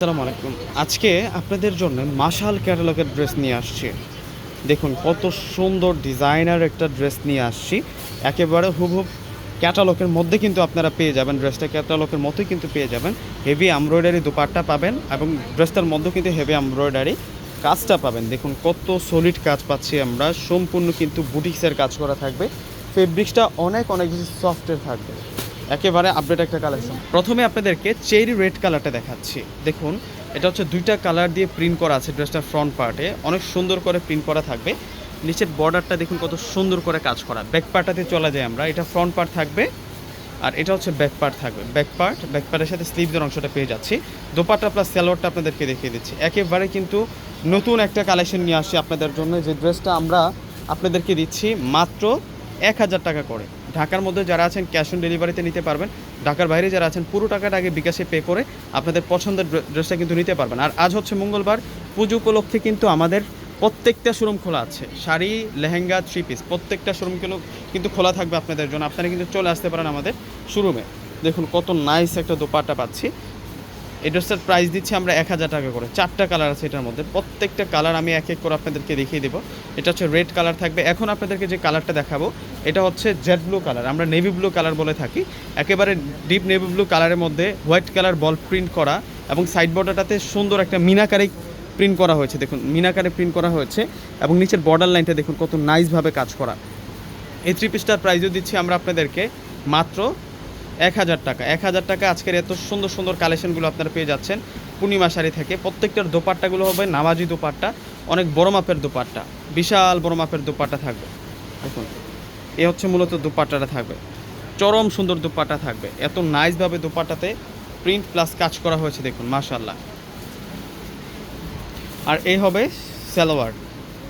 আসসালামু আলাইকুম। আজকে আপনাদের জন্য মাশাল ক্যাটালগের ড্রেস নিয়ে আসছি। দেখুন, কত সুন্দর ডিজাইনার একটা ড্রেস নিয়ে আসছি। একেবারে হুবহুব ক্যাটালগের মধ্যে কিন্তু আপনারা পেয়ে যাবেন ড্রেসটা। ক্যাটালগের মতোই কিন্তু পেয়ে যাবেন। হেভি এমব্রয়ডারি দুপাট্টা পাবেন এবং ড্রেসটার মধ্যেও কিন্তু হেভি এমব্রয়ডারি কাজটা পাবেন। দেখুন, কত সলিড কাজ পাচ্ছি আমরা। সম্পূর্ণ কিন্তু বুটিক্সের কাজ করা থাকবে। ফেব্রিক্সটা অনেক অনেক বেশি সফটের থাকবে। একেবারে আপডেট একটা কালেকশন প্রথমে আপনাদেরকে চেরি রেড কালারটা দেখাচ্ছি। দেখুন, এটা হচ্ছে দুইটা কালার দিয়ে প্রিন্ট করা আছে ড্রেসটার ফ্রন্ট পার্টে অনেক সুন্দর করে প্রিন্ট করা থাকবে। নিচের বর্ডারটা দেখুন কত সুন্দর করে কাজ করা। ব্যাক পার্টটাতে চলে যায় আমরা। এটা ফ্রন্ট পার্ট থাকবে আর এটা হচ্ছে ব্যাক পার্ট থাকবে। ব্যাক পার্ট ব্যাক পার্টের সাথে স্লিভদের অংশটা পেয়ে যাচ্ছি। দোপাট্টা প্লাস সালোয়ারটা আপনাদেরকে দেখিয়ে দিচ্ছি। একেবারে কিন্তু নতুন একটা কালেকশন নিয়ে আসছি আপনাদের জন্য। যে ড্রেসটা আমরা আপনাদেরকে দিচ্ছি মাত্র এক হাজার টাকা করে। ঢাকার মধ্যে যারা আছেন ক্যাশ অন ডেলিভারিতে নিতে পারবেন। ঢাকার বাইরে যারা আছেন, পুরো টাকাটা আগে বিকাশে পে করে আপনাদের পছন্দের ড্রেসটা কিন্তু নিতে পারবেন। আর আজ হচ্ছে মঙ্গলবার, পুজো উপলক্ষে কিন্তু আমাদের প্রত্যেকটা শোরুম খোলা আছে। শাড়ি, লেহেঙ্গা থ্রি পিস প্রত্যেকটা শোরুম কিন্তু খোলা থাকবে আপনাদের জন্য। আপনারা কিন্তু চলে আসতে পারেন আমাদের শোরুমে দেখুন কত নাইস একটা দোপাটা পাচ্ছি। এই ড্রেসটার প্রাইস দিচ্ছি আমরা এক হাজার টাকা করে। চারটা কালার আছে এটার মধ্যে। প্রত্যেকটা কালার আমি এক এক করে আপনাদেরকে দেখিয়ে দেবো। এটা হচ্ছে রেড কালার থাকবে। এখন আপনাদেরকে যে কালারটা দেখাবো, এটা হচ্ছে জেড ব্লু কালার আমরা নেভি ব্লু কালার বলে থাকি। একেবারে ডিপ নেভি ব্লু কালারের মধ্যে হোয়াইট কালার বল প্রিন্ট করা এবং সাইড বর্ডারটাতে সুন্দর একটা মিনাকারি প্রিন্ট করা হয়েছে। দেখুন, মিনাকারে প্রিন্ট করা হয়েছে এবং নিচের বর্ডার লাইনটা দেখুন কত নাইসভাবে কাজ করা। এই থ্রি পিসটার প্রাইসও দিচ্ছি আমরা আপনাদেরকে মাত্র এক হাজার টাকা। এক হাজার টাকা আজকের এত সুন্দর সুন্দর কালেকশনগুলো আপনারা পেয়ে যাচ্ছেন পূর্ণিমা শাড়ি থেকে। প্রত্যেকটার দোপাট্টাগুলো হবে নামাজি দোপাট্টা, অনেক বড় মাপের দোপাট্টা, বিশাল বড় মাপের দোপাট্টা থাকবে। দেখুন, এ হচ্ছে মূলত দোপাট্টাটা থাকবে। চরম সুন্দর দোপাট্টা থাকবে। এত নাইসভাবে দোপাট্টাতে প্রিন্ট প্লাস কাজ করা হয়েছে, দেখুন মাশাল্লাহ আর এই হবে সালোয়ার।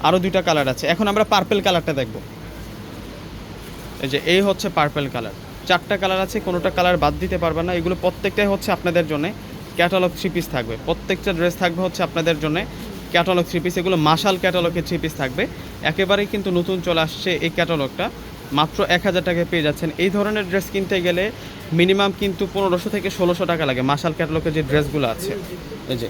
আরও দুইটা কালার আছে। এখন আমরা পার্পেল কালারটা দেখব। এই যে, এই হচ্ছে পার্পেল কালার চারটা কালার আছে, কোনোটা কালার বাদ দিতে পারবেন না। এগুলো প্রত্যেকটাই হচ্ছে আপনাদের জন্য। ক্যাটালগ থ্রি পিস থাকবে। প্রত্যেকটা ড্রেস থাকবে হচ্ছে আপনাদের জন্য ক্যাটালগ থ্রি পিস এগুলো মাশাল ক্যাটালগের থ্রি পিস থাকবে। একেবারেই কিন্তু নতুন চলে আসছে এই ক্যাটালগটা মাত্র এক হাজার টাকায় পেয়ে যাচ্ছেন। এই ধরনের ড্রেস কিনতে গেলে মিনিমাম কিন্তু পনেরোশো থেকে ষোলোশো টাকা লাগে মাশাল ক্যাটালগের যে ড্রেসগুলো আছে। এই যে,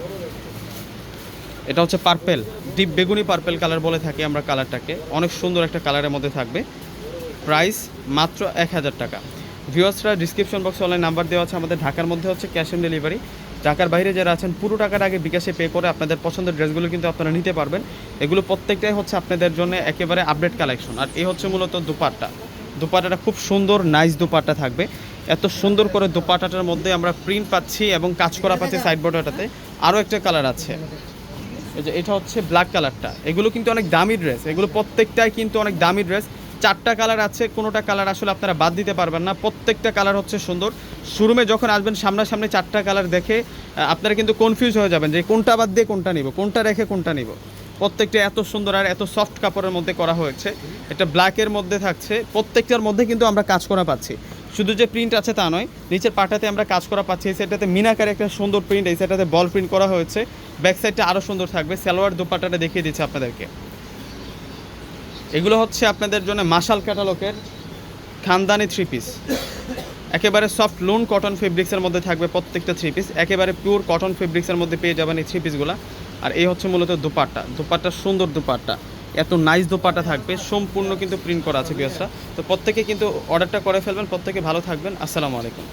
এটা হচ্ছে পার্পেল ডিপ বেগুনি পার্পেল কালার বলে থাকি আমরা কালারটাকে অনেক সুন্দর একটা কালারের মধ্যে থাকবে। প্রাইস মাত্র এক হাজার টাকা। ভিউয়ার্সরা ডিসক্রিপশন বক্সে অনলাইন নাম্বার দেওয়া আছে, আমাদের ঢাকার মধ্যে হচ্ছে ক্যাশ অন ডেলিভারি ঢাকার বাইরে যারা আছেন, পুরো টাকার আগে বিকাশে পে করে আপনাদের পছন্দের ড্রেসগুলো কিন্তু আপনারা নিতে পারবেন। এগুলো প্রত্যেকটাই হচ্ছে আপনাদের জন্য একেবারে আপডেট কালেকশন আর এই হচ্ছে মূলত দুপাট্টা। দুপাট্টাটা খুব সুন্দর নাইস দুপাট্টা থাকবে। এত সুন্দর করে দুপাট্টাটার মধ্যে আমরা প্রিন্ট পাচ্ছি এবং কাজ করা পাচ্ছি সাইড বর্ডারটাতে আরও একটা কালার আছে। এটা হচ্ছে ব্ল্যাক কালারটা এগুলো কিন্তু অনেক দামি ড্রেস এগুলো প্রত্যেকটাই কিন্তু অনেক দামি ড্রেস চারটা কালার আছে, কোনোটা কালার আসলে আপনারা বাদ দিতে পারবেন না। প্রত্যেকটা কালার হচ্ছে সুন্দর। শোরুমে যখন আসবেন, সামনাসামনি চারটা কালার দেখে আপনারা কিন্তু কনফিউজ হয়ে যাবেন যে কোনটা বাদ দিয়ে কোনটা নিব, কোনটা রেখে কোনটা নিব। প্রত্যেকটা এত সুন্দর আর এত সফট কাপড়ের মধ্যে করা হয়েছে। এটা ব্ল্যাকের মধ্যে থাকছে। প্রত্যেকটার মধ্যে কিন্তু আমরা কাজ করা পাচ্ছি। শুধু যে প্রিন্ট আছে তা নয়, নিচের পাটাতে আমরা কাজ করা পাচ্ছি। এই সাইডটাতে মিনাকারে একটা সুন্দর প্রিন্ট এই সাইডটাতে বল প্রিন্ট করা হয়েছে। ব্যাক সাইডটা আরও সুন্দর থাকবে। সালোয়ার দুপাটাটা দেখিয়ে দিচ্ছি আপনাদেরকে। এগুলো হচ্ছে আপনাদের জন্য মাশাল ক্যাটালগের খানদানি থ্রি পিস একেবারে সফট লোন কটন ফেব্রিক্সের মধ্যে থাকবে প্রত্যেকটা থ্রি পিস একেবারে পিওর কটন ফেব্রিক্সের মধ্যে পেয়ে যাবেন এই থ্রি পিসগুলো আর এই হচ্ছে মূলত দুপাট্টা। দুপাট্টা সুন্দর দুপাট্টা। এত নাইস দুপাট্টা থাকবে। সম্পূর্ণ কিন্তু প্রিন্ট করা আছে বিয়াসটা তো প্রত্যেকে কিন্তু অর্ডারটা করে ফেলবেন। প্রত্যেকে ভালো থাকবেন। আসসালামু আলাইকুম।